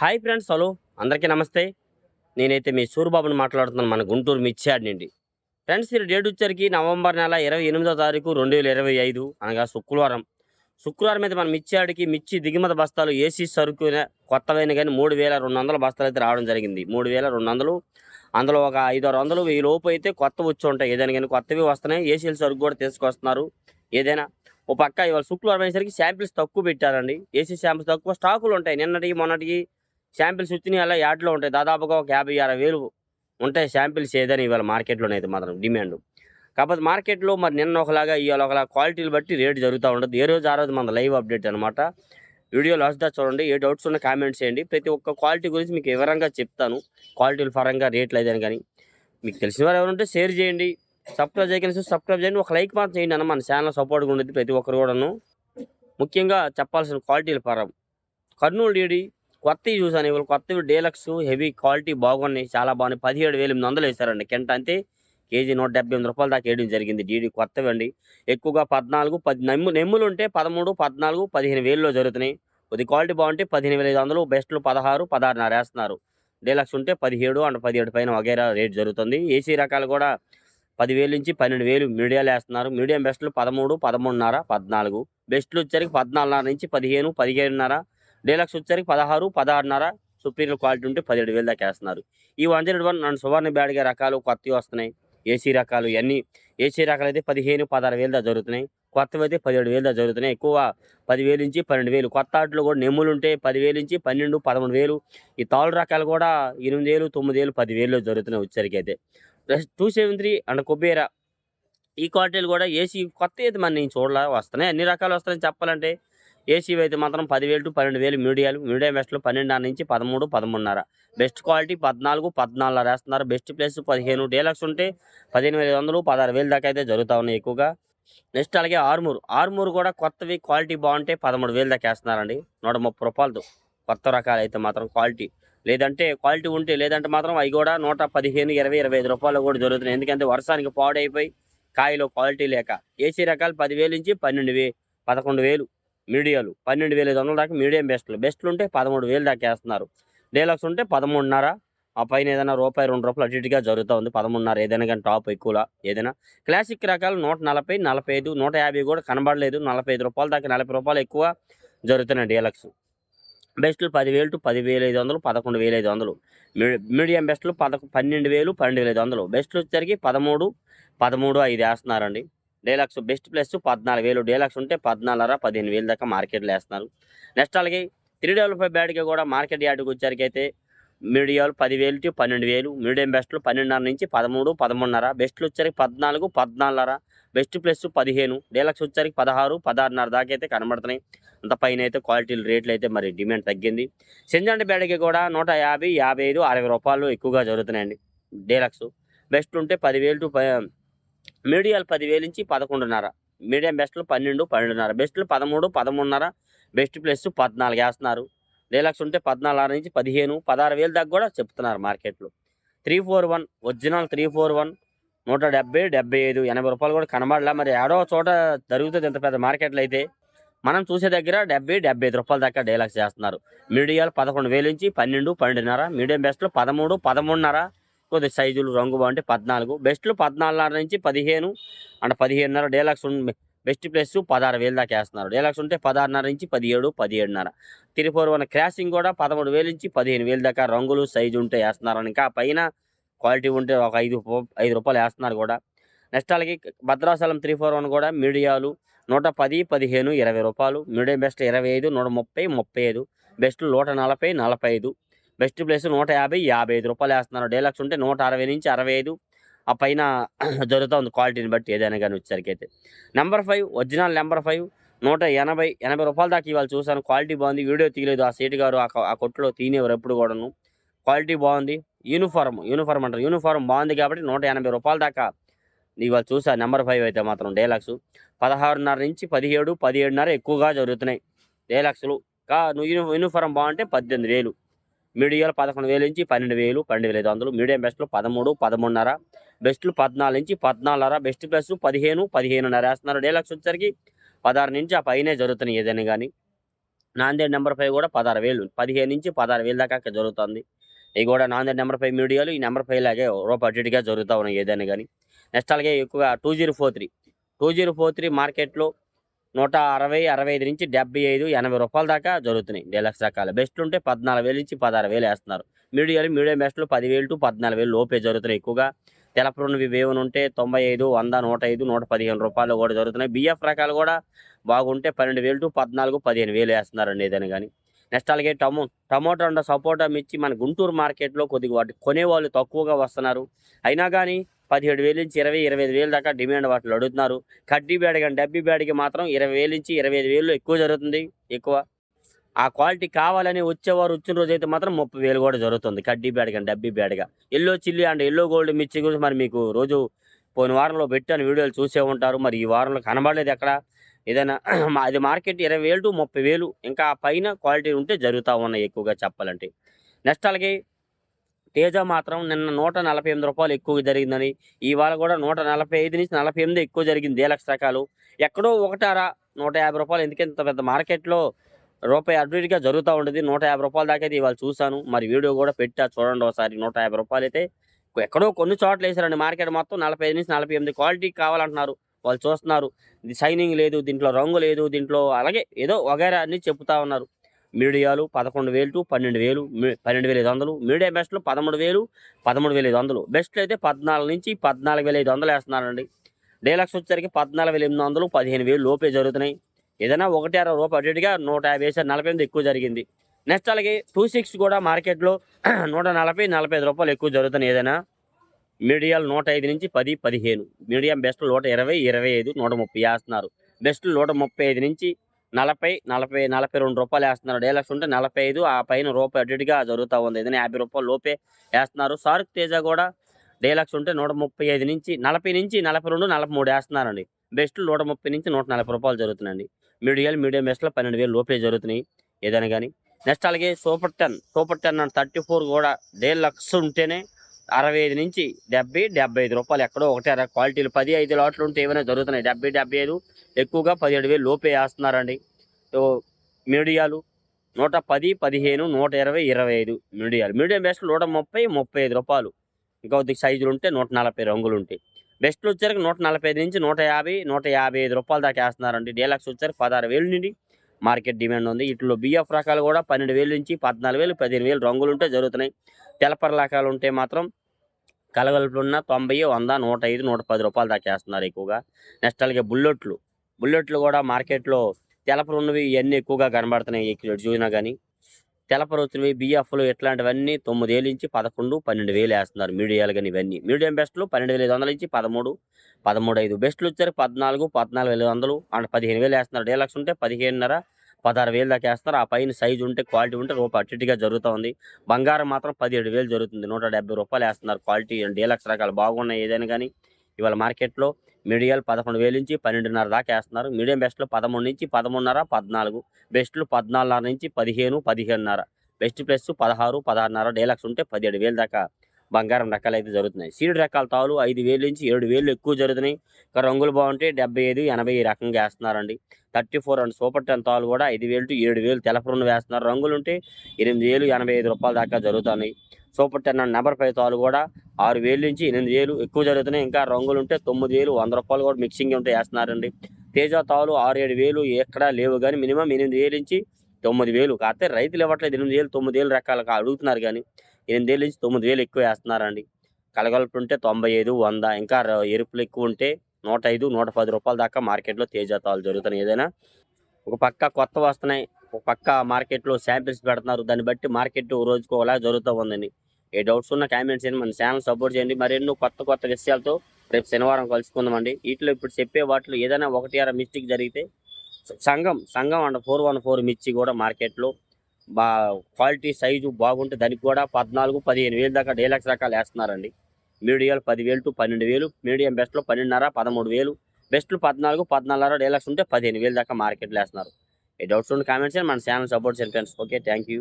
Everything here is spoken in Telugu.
Hi friends hello. అందరికీ నమస్తే. నేనైతే మీ సూర్యబాబుని మాట్లాడుతున్నాను మన గుంటూరు మిర్చియాడ్ నుండి. ఫ్రెండ్స్ ఈ డేట్ వచ్చరికి నవంబర్ నెల ఇరవై ఎనిమిదో తారీఖు రెండు వేల ఇరవై ఐదు అనగా శుక్రవారం. శుక్రవారం అయితే మన మిర్చియాడికి మిర్చి దిగుమతి బస్తాలు ఏసీ సరుకు కొత్తవైన కానీ మూడు వేల రెండు వందల బస్తాలు అయితే రావడం జరిగింది. మూడు వేల రెండు వందలు. అందులో ఒక ఐదు ఆరు వందలు వెయ్యి లోపు అయితే కొత్త వచ్చి ఉంటాయి. ఏదైనా కానీ కొత్తవి వస్తున్నాయి ఏసీల సరుకు కూడా తీసుకొస్తున్నారు. ఏదైనా ఓ పక్క ఇవాళ శుక్రవారం అయ్యేసరికి శాంపిల్స్ తక్కువ పెట్టారండి. ఏసీ శాంపిల్స్ తక్కువ స్టాకులు ఉంటాయి. నిన్నటికి మొన్నటికి శాంపిల్స్ వచ్చినాయి అలా యాడ్లో ఉంటాయి. దాదాపుగా ఒక యాభై అరవై వేలు ఉంటాయి శాంపిల్స్ ఏదని ఇవాళ మార్కెట్లో అయితే మాత్రం డిమాండ్. కాకపోతే మార్కెట్లో మరి నిన్న ఒకలాగా ఇవాళ ఒకలా క్వాలిటీలు బట్టి రేట్ జరుగుతూ ఉండదు ఏ రోజు ఆ రోజు మన లైవ్ అప్డేట్ అనమాట వీడియో లాస్ట్ దా చూడండి. ఏ డౌట్స్ ఉన్న కామెంట్స్ చేయండి. ప్రతి ఒక్క క్వాలిటీ గురించి మీకు వివరంగా చెప్తాను. క్వాలిటీల పరంగా రేట్లు ఏదైనా కానీ మీకు తెలిసిన వారు ఎవరుంటే షేర్ చేయండి. సబ్స్క్రైబ్ చేయగలిసి సబ్స్క్రైబ్ చేయండి. ఒక లైక్ మాత్రం చేయండి అన్న మన ఛానల్ సపోర్ట్గా ఉండేది ప్రతి ఒక్కరు కూడాను. ముఖ్యంగా చెప్పాల్సిన క్వాలిటీల పరం. కర్నూలు డీడీ కొత్తవి చూసాను ఇవాళ కొత్తవి డీలక్స్ హెవీ క్వాలిటీ బాగున్నాయి. చాలా బాగున్నాయి. పదిహేడు వేలు ఎనిమిది వందలు వేశారండి. కెంట అంతే కేజీ నూట డెబ్బై ఎనిమిది రూపాయలు దాకా వేయడం జరిగింది. డీడీ కొత్తవి అండి. ఎక్కువగా పద్నాలుగు పది నెమ్ము నెమ్ములు ఉంటే పదమూడు పద్నాలుగు పదిహేను వేలలో జరుగుతున్నాయి. కొద్ది క్వాలిటీ బాగుంటే పదిహేను వేల ఐదు వందలు బెస్ట్లు పదహారు పదహారున్నర వేస్తున్నారు. డీలక్స్ ఉంటే పదిహేడు అండ్ పదిహేడు పైన వగేరా రేట్ జరుగుతుంది. ఏసీ రకాలు కూడా పదివేలు నుంచి పన్నెండు వేలు మీడియాలు వేస్తున్నారు. మీడియం బెస్ట్లు పదమూడు పదమూడున్నర పద్నాలుగు. బెస్ట్లు వచ్చరికి పద్నాలుగున్నర నుంచి పదిహేను పదిహేనున్నర డీలక్స్ వచ్చేసరికి పదహారు పదహారున్నర సుపీరియర్ క్వాలిటీ ఉంటే పదిహేడు వేలు దాకా వేస్తున్నారు. ఈ వన్ జీరో వన్ నన్ను సువర్ణ బ్యాడ్గా రకాలు కొత్తవి వస్తున్నాయి. ఏసీ రకాలు ఇవన్నీ. ఏసీ రకాలు అయితే పదిహేను పదహారు వేలు దాకా జరుగుతున్నాయి. కొత్తవి అయితే పదిహేడు వేలు దా జరుగుతున్నాయి. ఎక్కువ పదివేలు నుంచి పన్నెండు వేలు. కొత్త ఆటలు కూడా నెమ్ములు ఉంటే పదివేలు నుంచి పన్నెండు పదమూడు వేలు. ఈ తాళ్ళు రకాలు కూడా ఎనిమిది వేలు తొమ్మిది వేలు పది వేలు జరుగుతున్నాయి వచ్చరికి అయితే. టూ సెవెన్ త్రీ అండ్ కొబ్బేరా. ఈ క్వాలిటీలు కూడా ఏసీ కొత్త అయితే మన నేను చూడలే వస్తున్నాయి. అన్ని రకాలు వస్తున్నాయని చెప్పాలంటే. ఏసీ అయితే మాత్రం పదివేలు టు పన్నెండు వేలు మీడియాలు. మీడియం బెస్ట్లో పన్నెండున్నర నుంచి పదమూడు పదమూడున్నర. బెస్ట్ క్వాలిటీ పద్నాలుగు పద్నాలుగున్నర వేస్తున్నారు. బెస్ట్ ప్లేస్ పదిహేను డీలక్స్ ఉంటే పదిహేను వేల ఐదు వందలు పదహారు వేలు దాకా అయితే జరుగుతూ ఉన్నాయి ఎక్కువగా. నెక్స్ట్ అలాగే ఆర్మూర్. ఆర్మూర్ కూడా కొత్తవి క్వాలిటీ బాగుంటే పదమూడు వేలు దాకా వేస్తున్నారండి. నూట ముప్పై రూపాయలతో కొత్త రకాలు అయితే మాత్రం క్వాలిటీ లేదంటే క్వాలిటీ ఉంటే లేదంటే మాత్రం అవి కూడా నూట పదిహేను ఇరవై ఇరవై ఐదు రూపాయలు కూడా జరుగుతున్నాయి. ఎందుకంటే వర్షానికి పాడైపోయి కాయలో క్వాలిటీ లేక. ఏసీ రకాలు పదివేలు నుంచి పన్నెండు వే పదకొండు వేలు మీడియాలు. పన్నెండు వేల ఐదు వందల దాకా మీడియం బెస్ట్లు. బెస్ట్లు ఉంటే పదమూడు వేలు దాకా వేస్తున్నారు. డీలక్స్ ఉంటే పదమూడున్నర ఆ పైన ఏదైనా రూపాయి రెండు రూపాయలు అటు ఇటుగా జరుగుతూ ఉంది. పదమూడున్నర ఏదైనా కానీ టాప్ ఎక్కువ ఏదైనా. క్లాసిక్ రకాలు నూట నలభై నలభై ఐదు నూట యాభై కూడా కనబడలేదు. నలభై ఐదు రూపాయల దాకా నలభై రూపాయలు ఎక్కువ జరుగుతున్నాయి డీలక్స్. బెస్ట్లు పదివేలు టు పదివేల ఐదు వందలు పదకొండు వేల ఐదు వందలు. మీడియం బెస్ట్లు పద పన్నెండు వేలు పన్నెండు వేల ఐదు వందలు. బెస్ట్లు వచ్చరికి పదమూడు పదమూడు ఐదు వేస్తున్నారండి. డీలక్స్ బెస్ట్ ప్లస్ పద్నాలుగు వేలు. డీలక్స్ ఉంటే పద్నాలుగున్నర పదిహేను వేలు దాకా మార్కెట్లో వేస్తున్నారు. నెక్స్ట్ అలాగే త్రీ డబల్ ఫైవ్ బ్యాడ్కి కూడా మార్కెట్ యార్డ్కి వచ్చరికి అయితే మీడియాలు పదివేలు టు పన్నెండు వేలు మీడియం బెస్ట్లు పన్నెండున్నర నుంచి పదమూడు పదమూడున్నర. బెస్ట్లు వచ్చరికి పద్నాలుగు పద్నాలుగున్నర. బెస్ట్ ప్లస్ పదిహేను. డీలక్స్ వచ్చరికి పదహారు పదహారున్నర దాకా అయితే కనబడుతున్నాయి. అంత పైన అయితే క్వాలిటీలు రేట్లు అయితే మరి డిమాండ్ తగ్గింది. సింజండి బ్యాడ్కి కూడా నూట యాభై యాభై ఐదు అరవై రూపాయలు ఎక్కువగా జరుగుతున్నాయండి డీలక్స్. బెస్ట్ ఉంటే పదివేలు టు ప- మీడియాలు పదివేలు నుంచి పదకొండున్నర. మీడియం బెస్ట్లు పన్నెండు పన్నెండున్నర. బెస్ట్లు పదమూడు పదమూడున్నర. బెస్ట్ ప్లస్ పద్నాలుగు వేస్తున్నారు. డీలక్స్ ఉంటే పద్నాలుగు నుంచి పదిహేను పదహారు వేలు దాకా కూడా చెప్తున్నారు మార్కెట్లో. Three four one original three four one నూట డెబ్బై డెబ్బై ఐదు ఎనభై రూపాయలు కూడా కనబడలే. మరి ఏడో చోట జరుగుతుంది ఇంత పెద్ద మార్కెట్లో అయితే. మనం చూసే దగ్గర డెబ్బై డెబ్బై ఐదు రూపాయల దాకా డీలక్స్ చేస్తున్నారు. మీడియాలు పదకొండు వేలు నుంచి పన్నెండు పన్నెండున్నర. మీడియం బెస్ట్లు పదమూడు పదమూడున్నర. కొద్ది సైజులు రంగు బాగుంటే పద్నాలుగు. బెస్ట్లు పద్నాలుగున్నర నుంచి పదిహేను అంటే పదిహేనున్నర డేలాక్స్ బెస్ట్ ప్లస్ పదహారు వేలు దాకా వేస్తున్నారు. డీలక్స్ ఉంటే పదహారున్నర నుంచి పదిహేడు పదిహేడున్నర. త్రీ ఫోర్ వన్ క్రాసింగ్ కూడా పదమూడు వేలు నుంచి పదిహేను వేలు దాకా రంగులు సైజు ఉంటే వేస్తున్నారు. ఇంకా పైన క్వాలిటీ ఉంటే ఒక ఐదు ఐదు రూపాయలు వేస్తున్నారు కూడా. నెక్స్ట్ అలాగే భద్రాచలం త్రీ ఫోర్ వన్ కూడా మీడియాలు నూట పది పదిహేను ఇరవై రూపాయలు. మీడియం బెస్ట్ ఇరవై ఐదు నూట ముప్పై ముప్పై ఐదు. బెస్ట్ నూట నలభై నలభై ఐదు. బెస్ట్ ప్లేస్ నూట యాభై యాభై ఐదు రూపాయలు వేస్తున్నారు. డీలక్స్ ఉంటే నూట అరవై నుంచి అరవై ఐదు ఆ పైన దొరుకుతుంది ఉంది క్వాలిటీని బట్టి ఏదైనా కానీ వచ్చేసరికి అయితే. Number five original number five నూట ఎనభై ఎనభై రూపాయల దాకా ఇవాళ చూసాను క్వాలిటీ బాగుంది. వీడియో తీయలేదు. ఆ సీట్ గారు ఆ కొట్టులో తీనేవారు ఎప్పుడు కూడాను. క్వాలిటీ బాగుంది. యూనిఫామ్ యూనిఫామ్ అంటారు. యూనిఫామ్ బాగుంది కాబట్టి నూట ఎనభై రూపాయల దాకా ఇవాళ చూసా నెంబర్ ఫైవ్ అయితే మాత్రం డేలక్స్. పదహారున్నర నుంచి పదిహేడు పదిహేడున్నర ఎక్కువగా జరుగుతున్నాయి. డేలక్స్లు. కా నువ్వు యూనిఫామ్ బాగుంటే పద్దెనిమిది వేలు. మీడియాలు పదకొండు వేలు నుంచి పన్నెండు వేలు పన్నెండు వేల ఐదు వందలు. మీడియం బెస్ట్లు పదమూడు పదమూడున్నర. బెస్ట్లు పద్నాలుగు నుంచి పద్నాలుగున్నర. బెస్ట్ ప్లస్ పదిహేను పదిహేనున్నర వేస్తున్నారు. డేలక్స్ వచ్చేసరికి పదహారు నుంచి ఆ పైనే జరుగుతున్నాయి ఏదైనా కానీ. నాందేడ్ నెంబర్ ఫైవ్ కూడా పదహారు వేలు పదిహేను నుంచి పదహారు వేలు దాకా జరుగుతుంది. ఇవి కూడా నాందేడ్ నెంబర్ ఫైవ్ మీడియాలు ఈ నెంబర్ ఫైవ్ లాగే రూపాయిగా జరుగుతూ ఉన్నాయి ఏదైనా కానీ. నెక్స్ట్ అలాగే ఎక్కువగా two zero four three. Two zero four three మార్కెట్లో నూట అరవై అరవై ఐదు నుంచి డెబ్బై ఐదు ఎనభై రూపాయల దాకా జరుగుతున్నాయి. డీలక్స్ రకాలు. బెస్ట్ ఉంటే పద్నాలుగు వేలు నుంచి పదహారు వేలు వేస్తున్నారు. మీడియాలు మీడియం బెస్ట్లు పదివేలు టు పద్నాలుగు వేలు లోపే జరుగుతున్నాయి ఎక్కువగా. తెలపరున్నవి వేవును ఉంటే తొంభై ఐదు వంద నూట ఐదు నూట పదిహేను రూపాయలు కూడా జరుగుతున్నాయి. బిఎఫ్ రకాలు కూడా బాగుంటే పన్నెండు వేలు టు పద్నాలుగు పదిహేను వేలు వేస్తున్నారండి ఏదైనా కానీ. నెక్స్ట్ అలాగే టమో టమోటా అండ్ సపోటా మిర్చి మన గుంటూరు మార్కెట్లో కొద్దిగా వాటి కొనేవాళ్ళు తక్కువగా వస్తున్నారు. అయినా కానీ పదిహేడు వేలు నుంచి ఇరవై ఇరవై ఐదు వేలు దాకా డిమాండ్ వాటిలో అడుగుతున్నారు. కడ్డీ బ్యాడ్ కానీ డబ్బీ బ్యాడ్కి మాత్రం ఇరవై వేలు నుంచి ఇరవై ఐదు వేలు ఎక్కువ జరుగుతుంది ఎక్కువ. ఆ క్వాలిటీ కావాలని వచ్చేవారు వచ్చిన రోజు అయితే మాత్రం ముప్పై వేలు కూడా జరుగుతుంది కడ్డీ బ్యాడ్ కానీ డబ్బీ బ్యాడ్గా yellow chilli and yellow gold మిర్చి గురించి మరి మీకు రోజు పోయిన వారంలో పెట్టాను వీడియోలు చూసే ఉంటారు. మరి ఈ వారంలో కనబడలేదు ఎక్కడ? ఏదైనా మా- అది మార్కెట్ ఇరవై వేలు టు ముప్పై వేలు ఇంకా ఆ పైన క్వాలిటీ ఉంటే జరుగుతూ ఉన్నాయి ఎక్కువగా చెప్పాలంటే. నెక్స్ట్ అలాగే తేజ మాత్రం నిన్న నూట నలభై ఎనిమిది రూపాయలు ఎక్కువ జరిగిందని ఇవాళ కూడా నూట నలభై ఐదు నుంచి నలభై ఎనిమిది ఎక్కువ జరిగింది డీలక్స్ రకాలు ఎక్కడో ఒకటారా నూట యాభై రూపాయలు ఎందుకంటే ఇంత పెద్ద మార్కెట్లో రూపాయి అటు జరుగుతూ ఉంటుంది నూట యాభై రూపాయల దాకా అయితే ఇవాళ చూశాను. మరి వీడియో కూడా పెట్టా చూడండి ఒకసారి నూట యాభై రూపాయలు అయితే. ఎక్కడో కొన్ని చోట్ల వేసారండి మార్కెట్ మొత్తం నలభై ఐదు నుంచి నలభై ఎనిమిది క్వాలిటీ కావాలంటున్నారు వాళ్ళు చూస్తున్నారు. ఇది షైనింగ్ లేదు దీంట్లో రంగు లేదు దీంట్లో అలాగే ఏదో వగైరా అన్ని చెప్తా ఉన్నారు. మీడియాలు పదకొండు వేలు టు పన్నెండు వేలు పన్నెండు వేల ఐదు వందలు. మీడియం బెస్ట్లు పదమూడు వేలు పదమూడు వేల ఐదు వందలు. బెస్ట్లు అయితే పద్నాలుగు నుంచి పద్నాలుగు వేల ఐదు వందలు వేస్తున్నారండి. డీలక్స్ వచ్చేసరికి పద్నాలుగు వేల ఎనిమిది వందలు పదిహేను వేలు లోపే జరుగుతున్నాయి. ఏదైనా ఒకటి అరవై రూపాయలు అటు నూట యాభై వేసారు నలభై ఎనిమిది ఎక్కువ జరిగింది. నెక్స్ట్ అలాగే టూ సిక్స్ కూడా మార్కెట్లో నూట నలభై నలభై ఐదు రూపాయలు ఎక్కువ జరుగుతున్నాయి ఏదైనా. మీడియాలు నూట ఐదు నుంచి పది పదిహేను. మీడియం బెస్ట్ నూట ఇరవై ఇరవై ఐదు నూట ముప్పై వేస్తున్నారు. బెస్ట్ నూట ముప్పై ఐదు నుంచి నలభై నలభై నలభై రెండు రూపాయలు వేస్తున్నారు. డైలక్స్ ఉంటే నలభై ఐదు ఆ పైన రూపాయి అడ్డుగా జరుగుతూ ఉంది. ఏదైనా యాభై రూపాయలు లోపే వేస్తున్నారు. సార్క్ తేజ కూడా డీలక్స్ ఉంటే నూట ముప్పై ఐదు నుంచి నలభై నుంచి నలభై రెండు నలభై మూడు వేస్తున్నారండి. బెస్ట్ నూట ముప్పై నుంచి నూట నలభై రూపాయలు జరుగుతున్నాయండి. మీడియాలు మీడియం బెస్ట్లో పన్నెండు వేలు లోపే జరుగుతున్నాయి. ఏదైనా కానీ నెక్స్ట్ అలాగే super ten super ten and thirty four కూడా డేలక్స్ ఉంటేనే అరవై ఐదు నుంచి డెబ్బై డెబ్బై ఐదు రూపాయలు ఎక్కడో ఒకటే అర క్వాలిటీలు పది ఐదు లాట్లు ఉంటే ఏమైనా జరుగుతున్నాయి. డెబ్బై డెబ్బై ఐదు ఎక్కువగా పదిహేడు వేలు లోపే వేస్తున్నారండి. సో మీడియాలు నూట పది పదిహేను నూట ఇరవై ఇరవై ఐదు మీడియాలు. మీడియం బెస్ట్ నూట ముప్పై ముప్పై ఐదు రూపాయలు. ఇంకా కొద్దిగా సైజులు ఉంటే నూట నలభై రంగులు ఉంటాయి. బెస్ట్లు వచ్చరికి నూట నలభై ఐదు నుంచి నూట యాభై నూట యాభై ఐదు రూపాయలు దాకా వేస్తున్నారండి. డీలక్స్ వచ్చరికి పదహారు వేలు నుండి మార్కెట్ డిమాండ్ ఉంది. ఇట్లో బిఎఫ్ రకాలు కూడా పన్నెండు వేలు నుంచి పద్నాలుగు వేలు పదిహేను వేలు రంగులు ఉంటే జరుగుతున్నాయి. తెలపర రకాలు ఉంటే మాత్రం కలగలుపులున్న తొంభై వంద నూట ఐదు నూట పది రూపాయలు దాకా వేస్తున్నారు ఎక్కువగా. నెక్స్ట్ అలాగే బుల్లెట్లు. బుల్లెట్లు కూడా మార్కెట్లో తెలపరు ఉన్నవి ఇవన్నీ ఎక్కువగా కనబడుతున్నాయి చూసినా కానీ తెలపరు వచ్చినవి బిఎఫ్లు ఇట్లాంటివన్నీ తొమ్మిది వేలు నుంచి పదకొండు పన్నెండు వేలు వేస్తున్నారు మీడియాలు కానీ ఇవన్నీ. మీడియం బెస్ట్లు పన్నెండు వేల ఐదు వందల నుంచి పదమూడు పదమూడు ఐదు. బెస్ట్లు వచ్చారు పద్నాలుగు పద్నాలుగు వేల ఐదు వందలు అండ్ పదిహేను వేలు వేస్తున్నారు. డీలక్స్ ఉంటే పదిహేనున్నర పదహారు వేలు దాకా వేస్తారు. ఆ పైన సైజు ఉంటే క్వాలిటీ ఉంటే రూపాయి అటు ఇటుగా జరుగుతూ ఉంది. బంగారం మాత్రం పదిహేడు వేలు జరుగుతుంది. నూట డెబ్బై రూపాయలు వేస్తున్నారు. క్వాలిటీ డీలక్స్ రకాలు బాగున్నాయి ఏదైనా కానీ. ఇవాళ మార్కెట్లో మీడియాలు పదకొండు వేలు నుంచి పన్నెండున్నర దాకా వేస్తున్నారు. మీడియం బెస్ట్లో పదమూడు నుంచి పదమూడున్నర పద్నాలుగు. బెస్ట్లు పద్నాలుగున్నర నుంచి పదిహేను పదిహేనున్నర బెస్ట్ ప్లస్ పదహారు పదహారున్నర డీలక్స్ ఉంటే పదిహేడు వేలు దాకా బంగారం రకాలు అయితే జరుగుతున్నాయి. సీడ్ రకాల తావులు ఐదు వేలు నుంచి ఏడు వేలు ఎక్కువ జరుగుతున్నాయి. ఇంకా రంగులు బాగుంటే డెబ్బై ఐదు ఎనభై ఈ రకంగా వేస్తున్నారండి. Thirty four and super ten తావులు కూడా ఐదు వేలు టు ఏడు వేలు తెలపరున్న వేస్తున్నారు. రంగులు ఉంటే ఎనిమిది వేలు ఎనభై ఐదు రూపాయల దాకా జరుగుతున్నాయి. Super ten and number five తాలు కూడా ఆరు వేలు నుంచి ఎనిమిది వేలు ఎక్కువ జరుగుతున్నాయి. ఇంకా రంగులు ఉంటే తొమ్మిది వేలు వంద రూపాయలు కూడా మిక్సింగ్ ఉంటే వేస్తున్నారండి. తేజ తాలు ఆరు ఏడు వేలు ఎక్కడా లేవు. కానీ మినిమం ఎనిమిది వేలు నుంచి తొమ్మిది వేలు. కాకపోతే రైతులు ఇవ్వట్లేదు. ఎనిమిది వేలు తొమ్మిది వేలు రకాలుగా అడుగుతున్నారు కానీ ఎనిమిది వేలు నుంచి తొమ్మిది వేలు ఎక్కువ వేస్తున్నారండి. కలగలుపు ఉంటే తొంభై ఐదు వంద ఇంకా ఎరుపులు ఎక్కువ ఉంటే నూట ఐదు నూట పది రూపాయల దాకా మార్కెట్లో తేజ తాలు జరుగుతున్నాయి. ఏదైనా ఒక పక్క కొత్త వస్తున్నాయి ఒక పక్క మార్కెట్లో శాంపిల్స్ పెడుతున్నారు. దాన్ని బట్టి మార్కెట్ రోజుకు ఒకలా జరుగుతూ ఉందండి. ఏ డౌట్స్ ఉన్న కామెంట్స్ చేయండి మన ఛానల్ సపోర్ట్ చేయండి. మరెన్నో కొత్త కొత్త విషయాలతో రేపు శనివారం కలుసుకుందామండి. వీటిలో ఇప్పుడు చెప్పే వాటిలో ఏదైనా ఒకటి అర మిస్టేక్ జరిగితే సంఘం సంఘం అండ్ ఫోర్ వన్ ఫోర్ మిర్చి కూడా మార్కెట్లో బా క్వాలిటీ సైజు బాగుంటే దానికి కూడా పద్నాలుగు పదిహేను వేలు దాకా డీలక్స్ రకాలు వేస్తున్నారండి. మీడియాలు పదివేలు టు పన్నెండు వేలు మీడియం బెస్ట్లో పన్నెండున్నర పదమూడు వేలు. బెస్ట్లు పద్నాలుగు పద్నాలుగున్నర డీలక్స్ ఉంటే పదిహేను వేలు దాకా మార్కెట్లో వేస్తున్నారు. ఏ డౌట్స్ ఉంటే కామెంట్స్ మన ఛానల్ సపోర్ట్ చేయండి ఫ్రెండ్స్. Okay thank you.